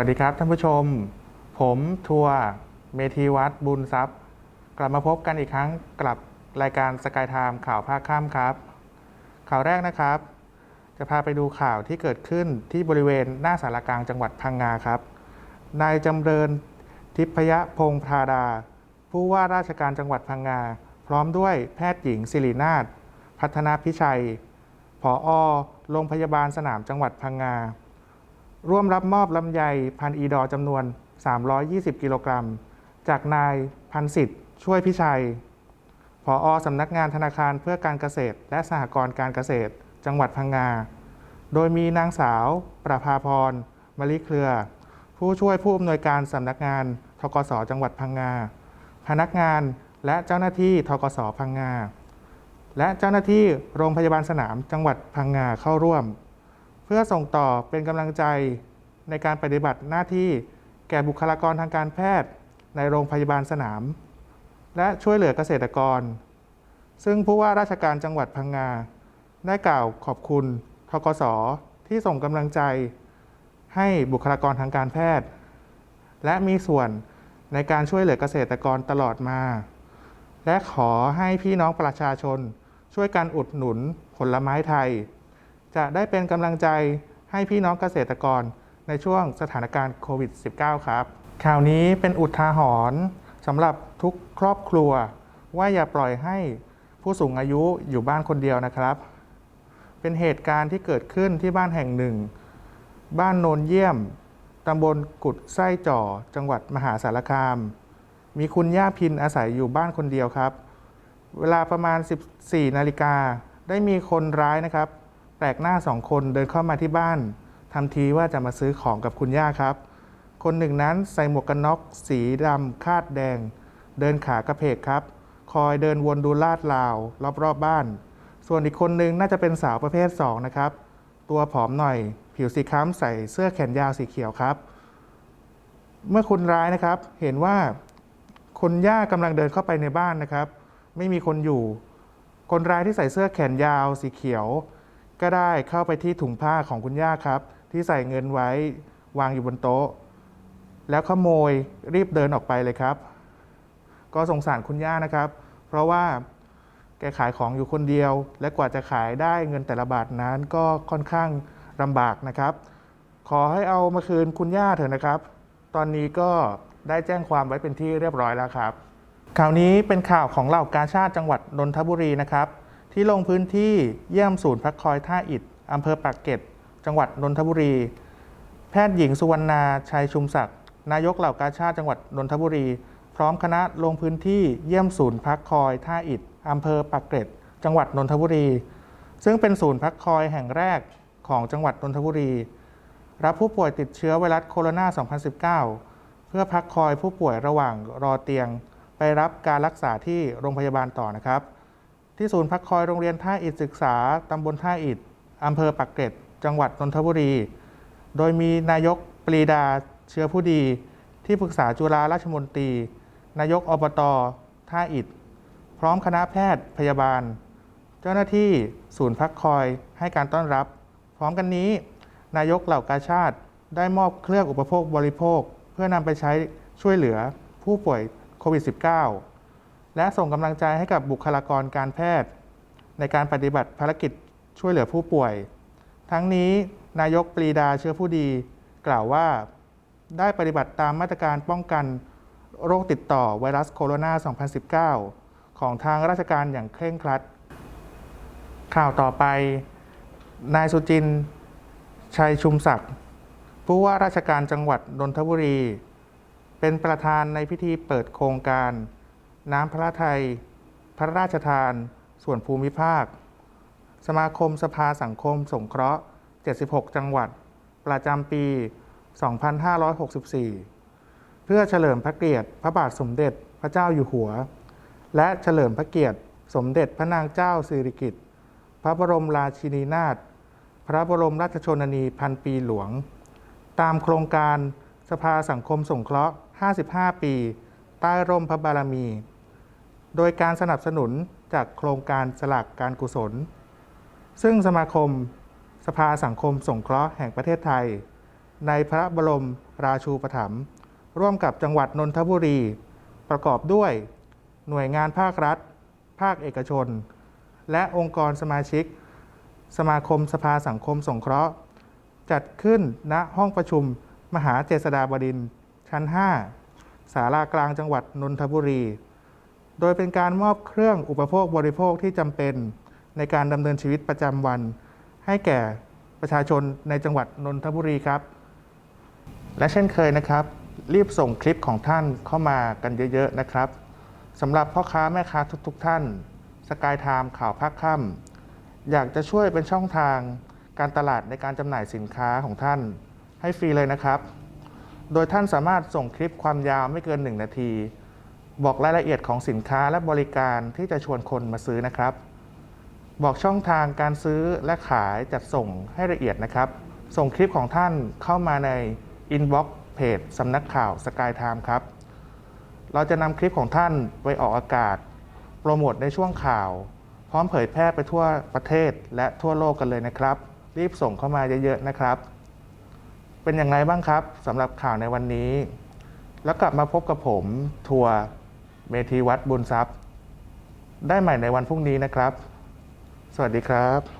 สวัสดีครับท่านผู้ชม ผมทัวร์เมธีวัฒน์บุญทรัพย์ กลับมาพบกันอีกครั้งกับรายการสกายไทม์ข่าวภาคค่ำครับ ข่าวแรกนะครับ จะพาไปดูข่าวที่เกิดขึ้นที่บริเวณหน้าสารกลางจังหวัดพังงาครับนายจำเริญทิพยพงษ์พาดา ผู้ว่าราชการจังหวัดพังงา พร้อมด้วยแพทย์หญิงสิรินาถพัฒนาพิชัยผอโรงพยาบาลสนามจังหวัดพังงา ร่วมรับมอบลำไยพันอีดอจำนวน 320 กิโลกรัม จากนายพันสิทธิ์ช่วยพิชัย ผออสำนักงานธนาคารเพื่อการเกษตร และสหกรณ์การเกษตร จังหวัดพังงา โดยมีนางสาว ประภาพรมลิเครือ ผู้ช่วยผู้อำนวยการสำนักงานทกสจังหวัดพังงา พนักงานและเจ้าหน้าที่ทกสพังงา และเจ้าหน้าที่โรงพยาบาลสนามจังหวัดพังงาเข้าร่วม เพื่อส่งต่อเป็นกำลังใจในการปฏิบัติหน้าที่แก่บุคลากรทางการแพทย์ในโรงพยาบาลสนาม และช่วยเหลือเกษตรกร ซึ่งผู้ว่าราชการจังหวัดพังงา ได้กล่าวขอบคุณทกสที่ส่งกำลังใจ ให้บุคลากรทางการแพทย์ และมีส่วนในการช่วยเหลือเกษตรกรตลอดมา และขอให้พี่น้องประชาชนช่วยกันอุดหนุนผลไม้ไทย จะได้เป็นกำลังใจให้พี่น้องเกษตรกรในช่วงสถานการณ์โควิด -19 ครับ ข่าวนี้เป็นอุทาหรณ์สำหรับทุกครอบครัว ว่าอย่าปล่อยให้ผู้สูงอายุอยู่บ้านคนเดียวนะครับ เป็นเหตุการณ์ที่เกิดขึ้นที่บ้านแห่งหนึ่ง บ้านโนนเยี่ยมตำบลกุดไส้จ่อ จังหวัดมหาสารคาม มีคุณย่าพินอาศัยอยู่บ้านคนเดียวครับ เวลาประมาณ 14 นาฬิกาได้มีคนร้ายนะครับ แปลกหน้าสองคนเดินเข้ามาที่บ้านทำทีว่าจะมาซื้อของกับคุณย่าครับ คนหนึ่งนั้นใส่หมวกกันน็อกสีดำคาดแดง เดินขากระเพกครับ คอยเดินวนดูลาดลาวรอบๆบบ้าน ส่วนอีกคนหนึ่งน่าจะเป็นสาวประเภท2นะครับ ตัวผอมหน่อย ผิวสีคล้ำใส่เสื้อแขนยาวสีเขียวครับ เมื่อคนร้ายนะครับ เห็นว่าคนย่ากำลังเดินเข้าไปในบ้านนะครับ ไม่มีคนอยู่ คนร้ายที่ใส่เสื้อแขนยาวสีเขียว ก็ได้เข้าไปที่ถุงผ้าของคุณย่าครับ ที่ใส่เงินไว้วางอยู่บนโต๊ะ แล้วขโมยรีบเดินออกไปเลยครับ ก็สงสารคุณย่านะครับ เพราะว่าแกขายของอยู่คนเดียว และกว่าจะขายได้เงินแต่ละบาทนั้นก็ค่อนข้างลำบากนะครับ ขอให้เอามาคืนคุณย่าเถอะนะครับ ตอนนี้ก็ได้แจ้งความไว้เป็นที่เรียบร้อยแล้วครับ ข่าวนี้เป็นข่าวของเหล่ากาชาติจังหวัดนนทบุรีนะครับ ที่ลงพื้นที่เยี่ยมศูนย์พักคอยท่าอิฐอำเภอปากเกร็ด จังหวัดนนทบุรี แพทย์หญิงสุวรรณาชัยชุมศักดิ์นายกเหล่ากาชาติจังหวัดนนทบุรี พร้อมคณะลงพื้นที่เยี่ยมศูนย์พักคอยท่าอิฐอำเภอปากเกร็ด จังหวัดนนทบุรี ซึ่งเป็นศูนย์พักคอยแห่งแรกของจังหวัดนนทบุรี รับผู้ป่วยติดเชื้อไวรัสโคโรนา 2019 เพื่อพักคอยผู้ป่วยระหว่างรอเตียง ไปรับการรักษาที่โรงพยาบาลต่อนะครับ ที่ศูนย์พักคอยโรงเรียนท่าอิฐศึกษาตำบลท่าอิฐอำเภอปักเกร็ด จังหวัดนนทบุรี โดยมีนายกปรีดาเชื้อผู้ดี ที่ปรึกษาจุฬาราชมนตรี นายกอบตท่าอิฐพร้อมคณะแพทย์พยาบาล เจ้าหน้าที่ศูนย์พักคอยให้การต้อนรับ พร้อมกันนี้ นายกเหล่ากาชาติได้มอบเครื่องอุปโภคบริโภค เพื่อนำไปใช้ช่วยเหลือผู้ป่วยโควิด -19 และส่งกำลังใจให้กับบุคลากรการแพทย์ ในการปฏิบัติภารกิจช่วยเหลือผู้ป่วย ทั้งนี้นายกปรีดาเชื้อผู้ดี กล่าวว่าได้ปฏิบัติตามมาตรการป้องกันโรคติดต่อไวรัสโคโรนา 2019 ของทางราชการอย่างเคร่งครัด ข่าวต่อไป นายสุจิน ชัยชุมศักดิ์ผู้ว่าราชการจังหวัดนนทบุรี เป็นประธานในพิธีเปิดโครงการ น้ำพระทัย พระราชทาน ส่วนภูมิภาค สมาคมสภาสังคมสงเคราะห์ 76 จังหวัด ประจำปี 2564 เพื่อเฉลิมพระเกียรติพระบาทสมเด็จพระเจ้าอยู่หัว และเฉลิมพระเกียรติสมเด็จพระนางเจ้าสิริกิติ์ พระบรมราชินีนาถ พระบรมราชชนนีพันปีหลวง ตามโครงการสภาสังคมสงเคราะห์ 55 ปี ใต้ร่มพระบารมี โดยการสนับสนุนจากโครงการสลากการกุศล ซึ่งสมาคมสภาสังคมสงเคราะห์แห่งประเทศไทย ในพระบรมราชูปถัมภ์ร่วมกับจังหวัดนนทบุรี ประกอบด้วยหน่วยงานภาครัฐ ภาคเอกชน และองค์กรสมาชิก สมาคมสภาสังคมสงเคราะห์ จัดขึ้นณห้องประชุมมหาเจษฎาบดินทร์ชั้น 5 ศาลากลางจังหวัดนนทบุรี โดยเป็นการมอบเครื่องอุปโภคบริโภคที่จำเป็นในการดำเนินชีวิตประจำวัน ให้แก่ประชาชนในจังหวัดนนทบุรีครับ และเช่นเคยนะครับ รีบส่งคลิปของท่านเข้ามากันเยอะๆนะครับสำหรับพ่อค้าแม่ค้าทุกๆท่านสกายไทม์ข่าวภาคค่ำอยากจะช่วยเป็นช่องทางการตลาดในการจำหน่ายสินค้าของท่าน ให้ฟรีเลยนะครับ โดยท่านสามารถส่งคลิปความยาวไม่เกิน 1 นาที บอกรายละเอียดของสินค้าและบริการที่จะชวนคนมาซื้อนะครับ บอกช่องทางการซื้อและขายจัดส่งให้ละเอียดนะครับ ส่งคลิปของท่านเข้ามาในอินบ็อกซ์เพจสำนักข่าวสกายไทม์ครับ เราจะนำคลิปของท่านไปออกอากาศ โปรโมทในช่วงข่าว พร้อมเผยแพร่ไปทั่วประเทศและทั่วโลกกันเลยนะครับ รีบส่งเข้ามาเยอะๆนะครับ เป็นอย่างไรบ้างครับสำหรับข่าวในวันนี้ แล้วกลับมาพบกับผมทัวร์ เมธีวัดบุญทรัพย์ ได้ใหม่ในวันพรุ่งนี้นะครับ สวัสดีครับ